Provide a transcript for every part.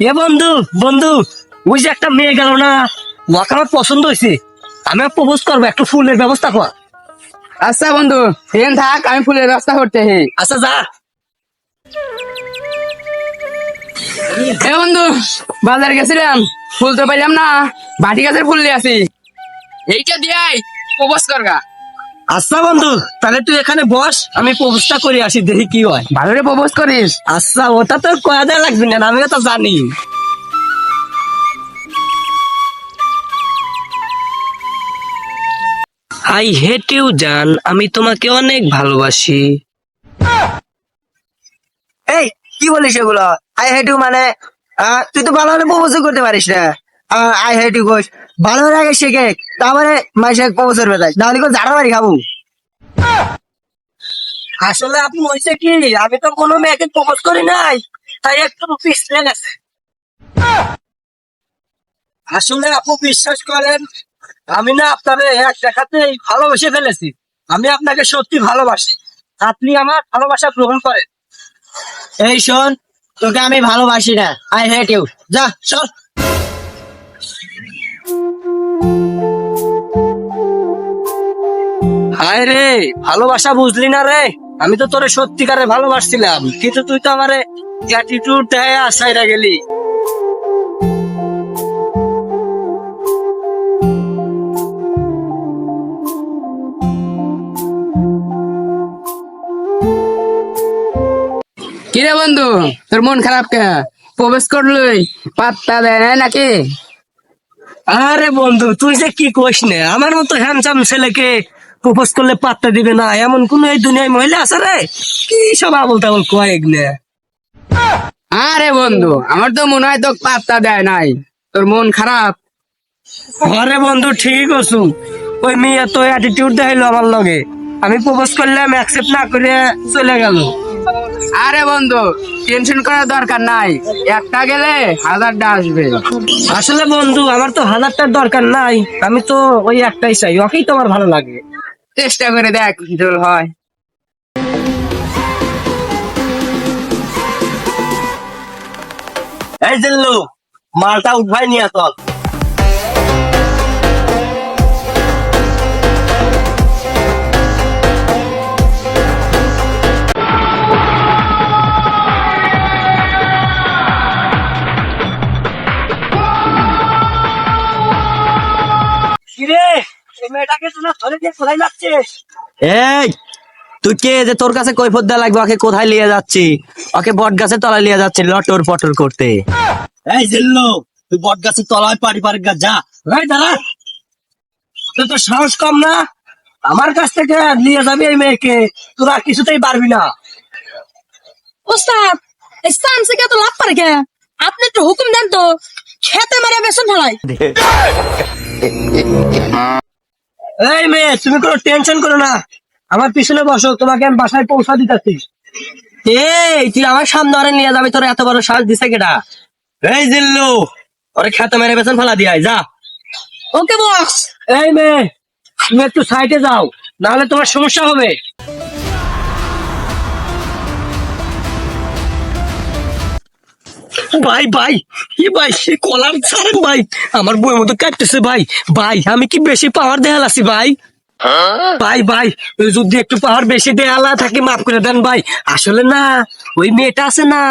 এ বন্ধু বন্ধু ওই যে একটা মেয়ে গেল না? ওকে আমার পছন্দ হয়েছে। আমি প্রপোজ করব একটু ফুলের ব্যবস্থা কর। আচ্ছা বন্ধু এখানে থাক আমি ফুলের ব্যবস্থা করতে হে আচ্ছা যা। এ বন্ধু বাজার গেছিলাম ফুল তো পাইলাম না বাটি গাছের ফুল নিয়ে আসি। এইটা দিয়াই প্রপোজ করগা। আচ্ছা বন্ধু তাহলে তুই এখানে বস আমি প্রপোজটা করে আসি দেখি কি হয়। ভালো করে প্রপোজ করিস। আচ্ছা ওটা তো কয়া দেওয়া লাগবে না আমিও তো জানি। আই হেট ইউ জান আমি তোমাকে অনেক ভালোবাসি। এই কি বলিস এগুলো? আই হেট ইউ মানে আহ, তুই তো ভালো প্রপোজ করতে পারিস না। আই হেট ইউ কোস ভালো আগে শেখে তারপরে মাসে করবে তাই নাহলে কোন ঝাড়া বাড়ি খাব। আসলে আপনি হয়েছে কি, আমি তো কোনো মেয়েকে প্রপোজ করি নাই, তাই একটু পিছলে আসলে আপু বিশ্বাস করেন, আমি না আপনার এক দেখাতে ভালোবেসে ফেলেছি। আমি আপনাকে সত্যি ভালোবাসি। আপনি আমার ভালোবাসা গ্রহণ করেন। এই শোন, তোকে আমি ভালোবাসি না। আই হেট ইউ যা, চল। হায় রে ভালোবাসা বুঝলি না রে? আমি তো তোরে সত্যিকারে ভালোবাসছিলাম। কিন্তু তুই তো আমারে অ্যাটিটিউড দেয় আসাইরা গেলি। কিরে বন্ধু তোর মন খারাপ কে? প্রবেশ করলই পাত্তা দেয় না নাকি? আরে বন্ধু তুই যে কি কইস না? আমার মতো হ্যান্ডসাম ছেলেকে প্রপোজ করলে পাত্তা দিবে না। এমন কোন এই দুনিয়ায় মহিলা আছে রে? কি সব আবল তাবল কয়েক না আরে বন্ধু আমার তো মনে হয় তো পাত্তা দেয় নাই। তোর মন খারাপ। আরে বন্ধু ঠিক আছু ওই মেয়ে তো অ্যাটিটিউড দেখাইলো আমার লগে। আমি প্রপোজ করলাম অ্যাকসেপ্ট না করে চলে গেল। আরে বন্ধু টেনশন করার দরকার নাই। একটা গেলে হাজারটা আসবে। আসলে বন্ধু আমার তো হাজারটার দরকার নাই। আমি তো ওই একটাই চাই। ওকেই তো আমার ভালো লাগে। চেষ্টা করে দেখ জল হয়। এই জিল্লু মালটা উঠবাই নিয়ে চল এই মেয়েটাকে তোরা ধরে দিয়ে কোথায় যাচ্ছিস এই তুই কে যে তোর কাছে কৈফত দেওয়া লাগবে ওকে কোথায় নিয়ে যাচ্ছি? ওকে বট গাছে তলায় নিয়ে যাচ্ছি লটর পটর করতে। এই জিল্লু তুই বট গাছের তলায় পারি পারি গা যা। দাঁড়া। তোর তো সাহস কম না? আমার কাছ থেকে নিয়ে যাবি এই মেয়েকে তোরা কিছুতেই পারবি না। ওস্তাদ সামসে তো লাভ পারে কে? আপনি একটু হুকুম দেন তো খেতে মেরে বেসন ফেলাই এই মেয়ে তুমি কোনো টেনশন করো না। আমার পিছনে বসো তোমাকে আমি বাসায় পৌঁছা দিতেছি। এই তুই আমার সামনে আরে নিয়ে যাবি তোর এত বড় শ্বাস দিছে কেটা এই জিল্লু ওরে খেতে মেরে বেতন ফেলা দিয়াই যা। ওকে বস। এই মেয়ে তুমি একটু সাইডে যাও নাহলে তোমার সমস্যা হবে। ভাই ভাই কি ভাই, সে কলার ছাড়েন ভাই, আমার বইয়ের মতো কাটতেছে ভাই। ভাই, আমি কি বেশি পাওয়ার দেখালাছি ভাই? ভাই ভাই, ওই যদি একটু পাওয়ার বেশি দেয়ালা থাকে, মাফ করে দেন ভাই। আসলে না, ওই মেয়েটা আছে না,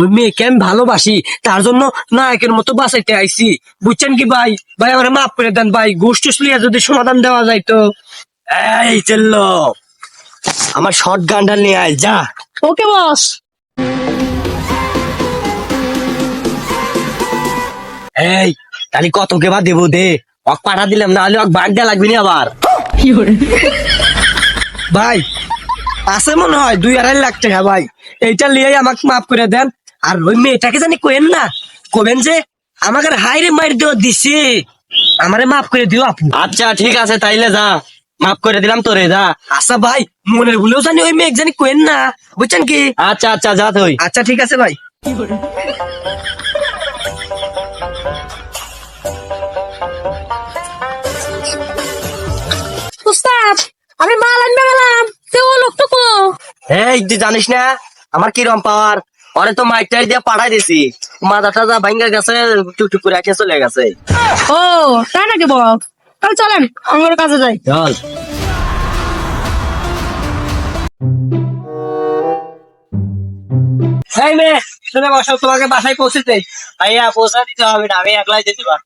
ওই মেয়েকে আমি ভালোবাসি, তার জন্য নায়কের মতো বাঁচাইতে আইছি। বুঝছেন কি ভাই? ভাই, আমার মাফ করে দেন ভাই গোষ্ঠী লিয়া যদি সমাধান দেওয়া যায় তো এই চলল, আমার শর্ট গানটা নিয়ে আয়, যা। ওকে, বস। এই তাহলে কত কেবা দেবো দে? অক পাঠা দিলাম না হলে অক বাগ দেওয়া লাগবে না আবার। ভাই আছে মনে হয় দুই আড়াই লাখ টাকা ভাই। এইটা লিয়ে আমাকে মাফ করে দেন। আর ওই মেয়েটাকে জানি কোয়েন না? কবেন যে আমাকে হাইরে মার দেওয়া দিছে। আমারে মাফ করে দিও আপু। আচ্ছা ঠিক আছে তাইলে যা। মাফ করে দিলাম তোরে যা। আচ্ছা ভাই মনের ভুলেও জানি ওই মেয়ে জানি কোয়েন না। বুঝছেন কি? আচ্ছা আচ্ছা যা তুই আচ্ছা ঠিক আছে ভাই। আমি মাল আনবে গেলাম। তো ও লোকটা কো। এই তুই জানিস না? আমার কিরম পাওয়ার? তো মাইকটাই দিয়ে পাঠাই দিছি। মাথা টাথা ভাঙ্গা গেছে টুকটুক করে আটকে চলে গেছে। ও তাই নাকি বল? তাহলে চলেন আমার কাছে যাই। চল। মেয়ে শুনে বসো তোমাকে বাসায় পৌঁছেতে ভাইয়া পৌঁছা দিতে হবে না আমি একলাই যেতে পারব।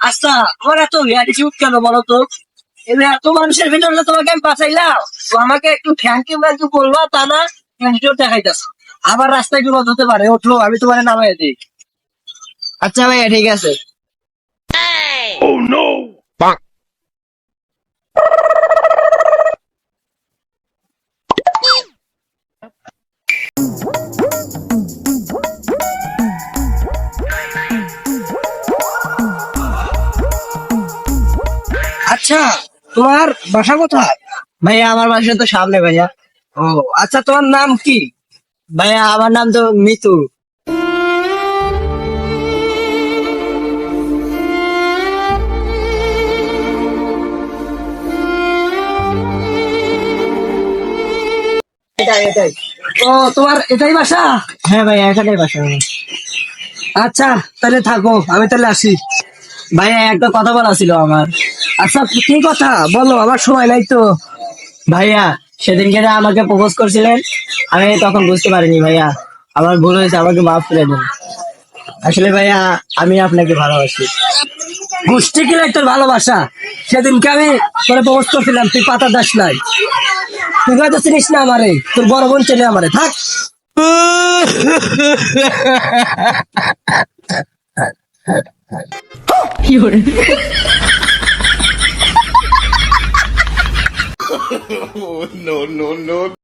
আচ্ছা তোমার এত অ্যাটিটিউড কেন বলো তো? এবার এত মানুষের ভিতরে তোমাকে আমি বাঁচাইলাম। তো আমাকে একটু থ্যাংক ইউ একটু বলবা তা না অ্যাটিটিউড দেখাইতেছ। আবার রাস্তায় বিপদ হতে পারে উঠল আমি তোমার নামাই দিই। আচ্ছা ভাইয়া ঠিক আছে। আচ্ছা তোমার বাসা কোথায়? ভাইয়া আমার বাসা তো সামনে ভাইয়া। ও আচ্ছা তোমার নাম কি? ভাইয়া আমার নাম তো মিতু। এটাই এটাই। ও তোমার এটাই বাসা? হ্যাঁ ভাইয়া এখানেই বাসা আচ্ছা তাহলে থাকো আমি তাহলে আসি। ভাইয়া একটা কথা বলা ছিল আমার। আচ্ছা কি কথা? বলো আমার সময় নাই তো। ভাইয়া সেদিনকে যে আমাকে প্রপোজ করছিলেন আমি তখন বুঝতে পারিনি ভাইয়া। আমার ভুল হয়েছে আমাকে মাফ করে দিন। আসলে ভাইয়া আমি আপনাকে ভালোবাসি। গোষ্ঠী কিলাই তোর ভালোবাসা? সেদিনকে আমি তোরে প্রপোজ করছিলাম তুই পাতা দাস নাই। তুই হয়তো চিনিস না আমারে তোর বড় বোন চেনে আমারে থাক। no, no, no.